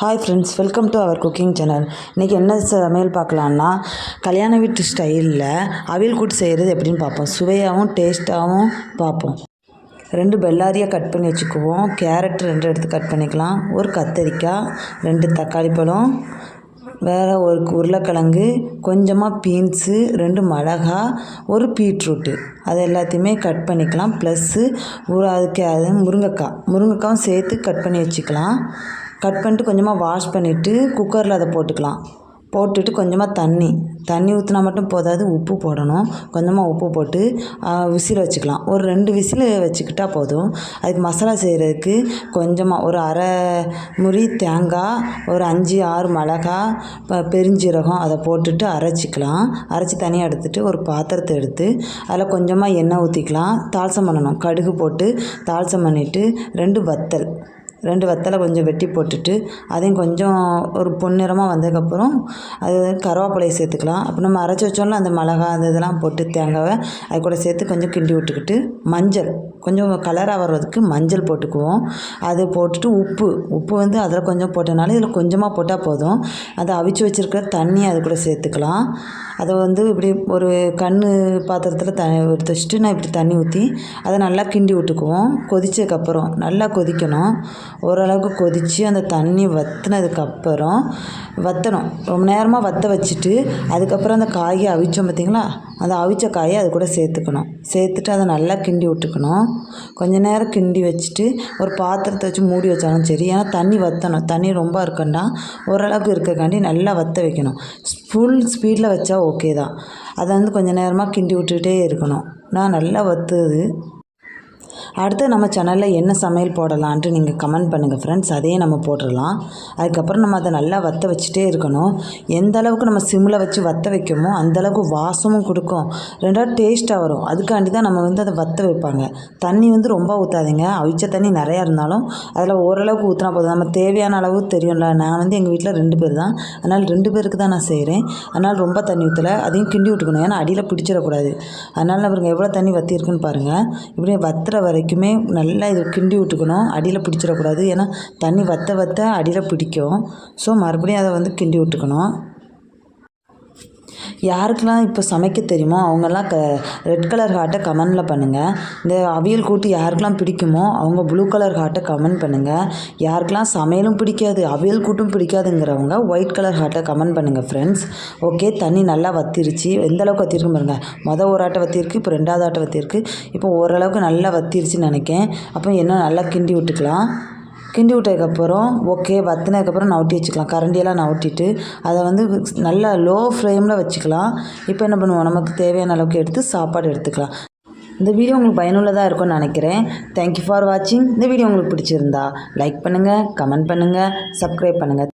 Hi friends welcome to our cooking channel இன்றைக்கி என்ன சமையல் பார்க்கலான்னா கல்யாண வீட்டு ஸ்டைலில் அவியல் கூட்டு செய்கிறது எப்படின்னு பார்ப்போம். சுவையாகவும் டேஸ்ட்டாகவும் பார்ப்போம். ரெண்டு பெல்லாரியாக கட் பண்ணி வச்சுக்குவோம். கேரட் ரெண்டு எடுத்து கட் பண்ணிக்கலாம். ஒரு கத்தரிக்காய் ரெண்டு தக்காளி பழம் வேறு ஒரு உருளைக்கிழங்கு கொஞ்சமாக பீன்ஸு ரெண்டு மிளகா ஒரு பீட்ரூட்டு அது எல்லாத்தையுமே கட் பண்ணிக்கலாம். ப்ளஸ்ஸு ஒரு அதுக்கு அது முருங்கைக்காய். முருங்கைக்காயும் சேர்த்து கட் பண்ணி வச்சுக்கலாம். கட் பண்ணிட்டு கொஞ்சமாக வாஷ் பண்ணிவிட்டு குக்கரில் அதை போட்டுக்கலாம். போட்டுட்டு கொஞ்சமாக தண்ணி. தண்ணி ஊற்றினா மட்டும் போதாது உப்பு போடணும். கொஞ்சமாக உப்பு போட்டு விசில் வச்சுக்கலாம். ஒரு ரெண்டு விசில் வச்சுக்கிட்டா போதும். அதுக்கு மசாலா செய்கிறதுக்கு கொஞ்சமாக ஒரு அரை முறி தேங்காய் ஒரு அஞ்சு ஆறு மிளகா பெருஞ்சீரகம் அதை போட்டுட்டு அரைச்சிக்கலாம். அரைச்சி தனியாக எடுத்துகிட்டு ஒரு பாத்திரத்தை எடுத்து அதில் கொஞ்சமாக எண்ணெய் ஊற்றிக்கலாம் தாள்சம் பண்ணணும். கடுகு போட்டு தாள்சம் பண்ணிவிட்டு ரெண்டு வத்தல். ரெண்டு வத்தலை கொஞ்சம் வெட்டி போட்டுட்டு அதையும் கொஞ்சம் ஒரு பொன்னிறமாக வந்ததுக்கப்புறம் அது கருவேப்பிலையை சேர்த்துக்கலாம். அப்போ நம்ம அரைச்சி வச்சோம்ல அந்த மிளகா அந்த இதெல்லாம் போட்டு தேங்காவை அது கூட சேர்த்து கொஞ்சம் கிண்டி விட்டுக்கிட்டு மஞ்சள் கொஞ்சம் கலராக வர்றதுக்கு மஞ்சள் போட்டுக்குவோம். அது போட்டுட்டு உப்பு உப்பு வந்து அதில் கொஞ்சம் போட்டனால இதில் கொஞ்சமாக போட்டால் போதும். அதை அவிச்சு வச்சுருக்கிற தண்ணி அது கூட சேர்த்துக்கலாம். அதை வந்து இப்படி ஒரு கண் பாத்திரத்தில் த எடுத்து வச்சுட்டு நான் இப்படி தண்ணி ஊற்றி அதை நல்லா கிண்டி விட்டுக்குவோம். கொதித்ததுக்கப்புறம் நல்லா கொதிக்கணும். ஓரளவுக்கு கொதித்து அந்த தண்ணி வற்றினதுக்கப்புறம் வற்றணும் ரொம்ப நேரமாக வற்ற வச்சுட்டு அதுக்கப்புறம் அந்த காயை அவிச்சோம் பார்த்திங்களா அந்த அவிச்ச காயை அது கூட சேர்த்துக்கணும். சேர்த்துட்டு அதை நல்லா கிண்டி விட்டுக்கணும். கொஞ்ச நேரம் கிண்டி வச்சுட்டு ஒரு பாத்திரத்தை வச்சு மூடி வச்சாலும் சரி ஏன்னா தண்ணி வற்றணும் தண்ணி ரொம்ப இருக்கண்டா. ஓரளவுக்கு இருக்கக்காண்டி நல்லா வற்ற வைக்கணும். ஃபுல் ஸ்பீடில் வச்சா ஓகே தான். அதை வந்து கொஞ்சம் நேரமாக கிண்டி விட்டுக்கிட்டே இருக்கணும். நான் நல்லா வற்றுது அடுத்து நம்ம சேனலில் என்ன சமையல் போடலான்ட்டு நீங்கள் கமெண்ட் பண்ணுங்கள் ஃப்ரெண்ட்ஸ் அதையே நம்ம போட்டுடலாம் அதுக்கப்புறம் நம்ம அதை நல்லா வற்ற வச்சுட்டே இருக்கணும். எந்த அளவுக்கு நம்ம சிம்மில் வச்சு வற்ற வைக்கமோ அந்தளவுக்கு வாசமும் கொடுக்கும். ரெண்டாவது டேஸ்ட்டாக வரும். அதுக்காண்டி தான் நம்ம வந்து அதை வற்ற வைப்பாங்க. தண்ணி வந்து ரொம்ப ஊற்றாதீங்க அவிச்ச தண்ணி நிறையா இருந்தாலும் அதில் ஓரளவுக்கு ஊற்றினா போதும். நம்ம தேவையான அளவு தெரியும்ல. நான் வந்து எங்கள் வீட்டில் ரெண்டு பேர் தான். அதனால் ரெண்டு பேருக்கு தான் நான் செய்கிறேன் அதனால் ரொம்ப தண்ணி ஊற்றலை அதையும் கிண்டி விட்டுக்கணும். ஏன்னா அடியில் பிடிச்சிடக்கூடாது. அதனால் பாருங்கள் எவ்வளோ தண்ணி வற்றிருக்குன்னு பாருங்கள் இப்படி வத்துற வரைக்குமே நல்லா இது கிண்டி விட்டுக்கணும். அடியில் பிடிச்சிடக்கூடாது. ஏன்னா தண்ணி வற்ற வற்ற அடியில் பிடிக்கும். ஸோ மறுபடியும் அதை வந்து கிண்டி விட்டுக்கணும். யாருக்கெல்லாம் இப்போ சமைக்க தெரியுமோ அவங்கெல்லாம் க ரெட் கலர் ஹார்ட்டை கமெண்டில் பண்ணுங்கள் இந்த அவியல் கூட்டு யாருக்கெல்லாம் பிடிக்குமோ அவங்க ப்ளூ கலர் ஹார்ட்டை கமெண்ட் பண்ணுங்கள் யாருக்கெல்லாம் சமையலும் பிடிக்காது அவியல் கூட்டும் பிடிக்காதுங்கிறவங்க ஒயிட் கலர் ஹார்ட்டை கமெண்ட் பண்ணுங்கள் ஃப்ரெண்ட்ஸ் ஓகே தண்ணி நல்லா வத்திருச்சு. எந்த அளவுக்கு வத்திருக்கு பாருங்கள் மொதல் ஒரு ஆட்டை வத்திருக்கு இப்போ ரெண்டாவது ஆட்டை வத்திருக்கு இப்போ ஓரளவுக்கு நல்லா வத்திருச்சுன்னு நினைக்கேன். அப்போ என்ன நல்லா கிண்டி விட்டுக்கலாம். கிண்டி விட்டதுக்கப்புறம் ஓகே வத்தினதுக்கப்புறம் நவுட்டி வச்சுக்கலாம். கரண்டியெல்லாம் நவுட்டிட்டு அதை வந்து நல்லா லோ ஃப்ளேமில் வச்சுக்கலாம். இப்போ என்ன பண்ணுவோம்? நமக்கு தேவையான அளவுக்கு எடுத்து சாப்பாடு எடுத்துக்கலாம். இந்த வீடியோ உங்களுக்கு பயனுள்ளதாக இருக்கும்னு நினைக்கிறேன். தேங்க்யூ ஃபார் வாட்சிங் இந்த வீடியோ உங்களுக்கு பிடிச்சிருந்தா லைக் பண்ணுங்கள் கமெண்ட் பண்ணுங்கள் சப்ஸ்கிரைப் பண்ணுங்கள்